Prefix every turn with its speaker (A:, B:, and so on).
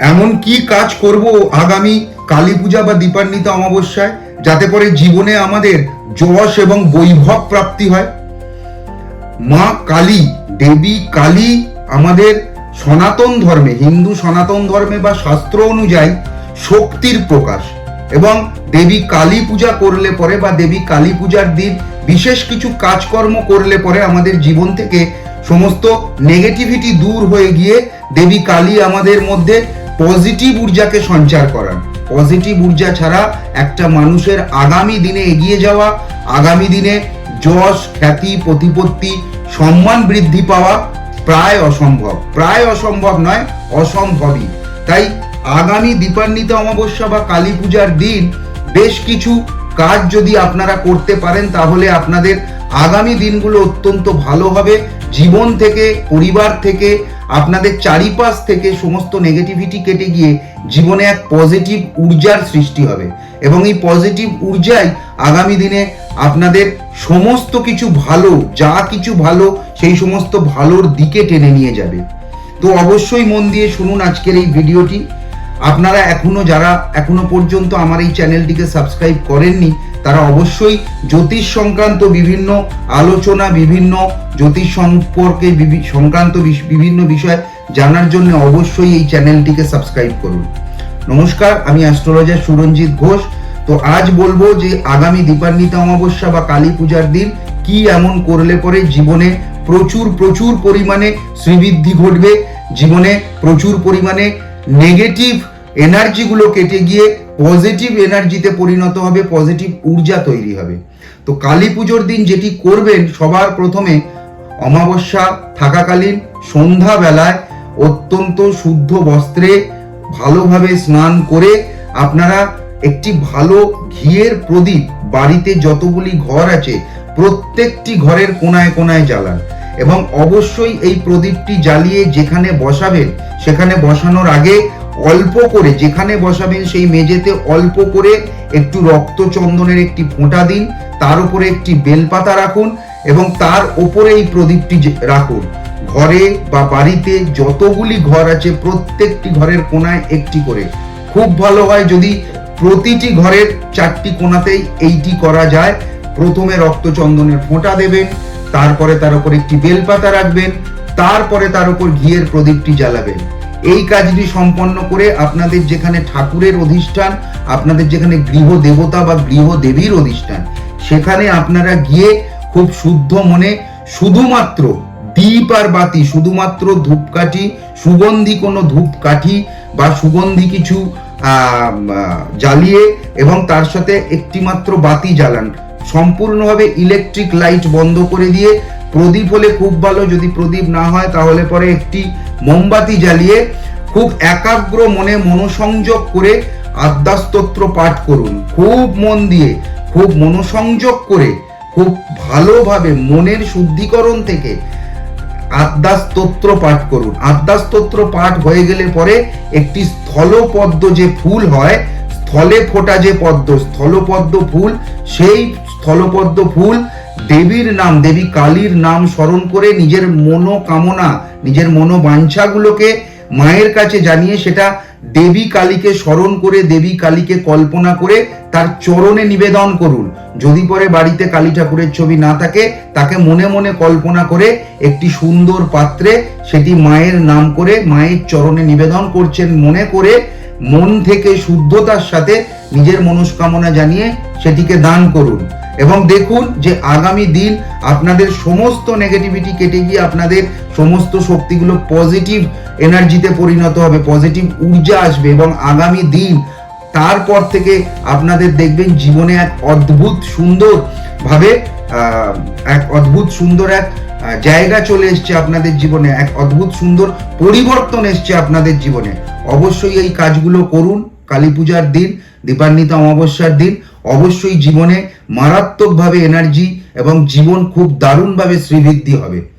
A: এমন কি কাজ করব আগামী কালী পূজা বা দীপান্বিত অমাবস্যায় যাতে করে জীবনে আমাদের যশ এবং বৈভব প্রাপ্তি হয়? মা কালী, দেবী কালী আমাদের সনাতন ধর্মে, হিন্দু সনাতন ধর্মে বা শাস্ত্র অনুযায়ী শক্তির প্রকাশ এবং দেবী কালী পূজা করলে পরে বা দেবী কালী পূজার দিন বিশেষ কিছু কাজকর্ম করলে পরে আমাদের জীবন থেকে সমস্ত নেগেটিভিটি দূর হয়ে গিয়ে দেবী কালী আমাদের মধ্যে পজিটিভ ঊর্জাকে সঞ্চার করান। পজিটিভ ঊর্জা ছাড়া একটা মানুষের আগামী দিনে এগিয়ে যাওয়া, আগামী দিনে যশ, খ্যাতি, প্রতিপত্তি, সম্মান বৃদ্ধি পাওয়া প্রায় অসম্ভব। প্রায় অসম্ভব নয়, অসম্ভবই। তাই আগামী দীপান্বিত অমাবস্যা বা কালী পূজার দিন বেশ কিছু কাজ যদি আপনারা করতে পারেন, তাহলে আপনাদের আগামী দিনগুলো অত্যন্ত ভালো হবে। জীবন থেকে, পরিবার থেকে, আপনাদের চারিপাশ থেকে সমস্ত নেগেটিভিটি কেটে গিয়ে জীবনে এক পজিটিভ ঊর্জার সৃষ্টি হবে। এবং এই পজিটিভ ঊর্জাই আগামী দিনে আপনাদের সমস্ত কিছু ভালো, যা কিছু ভালো, সেই সমস্ত ভালোর দিকে টেনে নিয়ে যাবে। তো অবশ্যই মন দিয়ে শুনুন আজকের এই ভিডিওটি। আপনারা এখনও যারা এখনও পর্যন্ত আমার এই চ্যানেলটিকে সাবস্ক্রাইব করেননি, তারা অবশ্যই জ্যোতিষ সংক্রান্ত বিভিন্ন আলোচনা, বিভিন্ন জ্যোতিষ সম্পর্কে সংক্রান্ত বিভিন্ন বিষয় জানার জন্য অবশ্যই এই চ্যানেলটিকে সাবস্ক্রাইব করুন। নমস্কার, আমি অ্যাস্ট্রোলজার সুরঞ্জিত ঘোষ। তো আজ বলব যে আগামী দীপান্বিত অমাবস্যা বা কালী পূজার দিন কি এমন করলে পরে জীবনে প্রচুর প্রচুর পরিমাণে শ্রীবৃদ্ধি ঘটবে, জীবনে প্রচুর পরিমাণে নেগেটিভ এনার্জিগুলো কেটে গিয়ে পজিটিভ এনার্জিতে পরিণত হবে পজিটিভ ঊর্জা তৈরি হবে। তো কালী পুজোর দিন যেটি করবেন, সবার প্রথমে অমাবস্যা থাকাকালীন সন্ধ্যাবেলায় অত্যন্ত শুদ্ধ বস্ত্রে ভালোভাবে স্নান করে আপনারা একটি ভালো ঘিয়ের প্রদীপ বাড়িতে যতগুলি ঘর আছে, প্রত্যেকটি ঘরের কোনায় কোনায় জ্বালান। এবং অবশ্যই এই প্রদীপটি জ্বালিয়ে যেখানে বসাবেন, সেখানে বসানোর আগে অল্প করে, যেখানে বসাবেন সেই মেঝেতে অল্প করে একটু রক্ত চন্দনের একটি ফোঁটা দিন, তার উপরে একটি বেলপাতা রাখুন এবং তার উপরে এই প্রদীপটি রাখুন। ঘরে বা বাড়িতে যতগুলি ঘর আছে, প্রত্যেকটি ঘরের কোনায় একটি করে। খুব ভালো হয় যদি প্রতিটি ঘরের চারটি কোনাতেই এইটি করা যায়। প্রথমে রক্তচন্দনের ফোঁটা দেবেন তারপরে তার উপর একটি বেলপাতা রাখবেন, তারপরে তার উপর ঘিয়ের প্রদীপটি জ্বালাবেন। এই কাজটি সম্পন্ন করে আপনাদের যেখানে ঠাকুরের অধিষ্ঠান, আপনাদের যেখানে গৃহ দেবতা বা গৃহ দেবীর অধিষ্ঠান, সেখানে আপনারা গিয়ে খুব শুদ্ধ মনে শুধুমাত্র দীপ আর বাতি, শুধুমাত্র ধূপকাঠি, সুগন্ধি কোনো ধূপকাঠি বা সুগন্ধি কিছু জ্বালিয়ে এবং তার সাথে একটি মাত্র বাতি জ্বালান। সম্পূর্ণভাবে ইলেকট্রিক লাইট বন্ধ করে দিয়ে প্রদীপ হলে খুব ভালো, যদি প্রদীপ না হয় তাহলে পরে একটি মোমবাতি জ্বালিয়ে খুব একাগ্র মনে মনোসংযোগ করে আদ্যাস্তোত্র পাঠ করুন। খুব মন দিয়ে, খুব মনোসংযোগ করে, খুব ভালোভাবে মনের শুদ্ধিকরণ থেকে আদ্যাস্তোত্র পাঠ করুন। আদ্যাস্তোত্র পাঠ হয়ে গেলে পরে একটি স্থলপদ্ম যে ফুল হয়, স্থলে ফোটা যে পদ্ম, স্থলপদ্ম ফুল, সেই স্থলপদ্ম ফুল, দেবীর নাম, দেবী কালীর নাম স্মরণ করে নিজের মনোকামনা, নিজের মনোবাঞ্ছাগুলোকে মায়ের কাছে জানিয়ে সেটা দেবী কালীকে স্মরণ করে, দেবী কালীকে কল্পনা করে তার চরণে নিবেদন করুন। যদি পরে বাড়িতে কালী ঠাকুরের ছবি না থাকে, তাকে মনে মনে কল্পনা করে একটি সুন্দর পাত্রে সেটি মায়ের নাম করে, মায়ের চরণে নিবেদন করছেন মনে করে মন থেকে শুদ্ধতার সাথে নিজের মনস্কামনা জানিয়ে সেটিকে দান করুন। এবং দেখুন যে আগামী দিন আপনাদের সমস্ত নেগেটিভিটি কেটে গিয়ে আপনাদের সমস্ত শক্তিগুলো পজিটিভ এনার্জিতে পরিণত হবে পজিটিভ ঊর্জা আসবে এবং আগামী দিন তারপর থেকে আপনাদের দেখবেন জীবনে এক অদ্ভুত সুন্দর ভাবে আহ, এক অদ্ভুত সুন্দর এক জায়গা চলে এসছে আপনাদের জীবনে এক অদ্ভুত সুন্দর পরিবর্তন এসছে আপনাদের জীবনে। অবশ্যই এই কাজগুলো করুন কালী পূজার দিন দীপান্বিত অমাবস্যার দিন অবশ্যই জীবনে মারাত্মকভাবে এনার্জি এবং জীবন খুব দারুণভাবে শ্রীবৃদ্ধি হবে।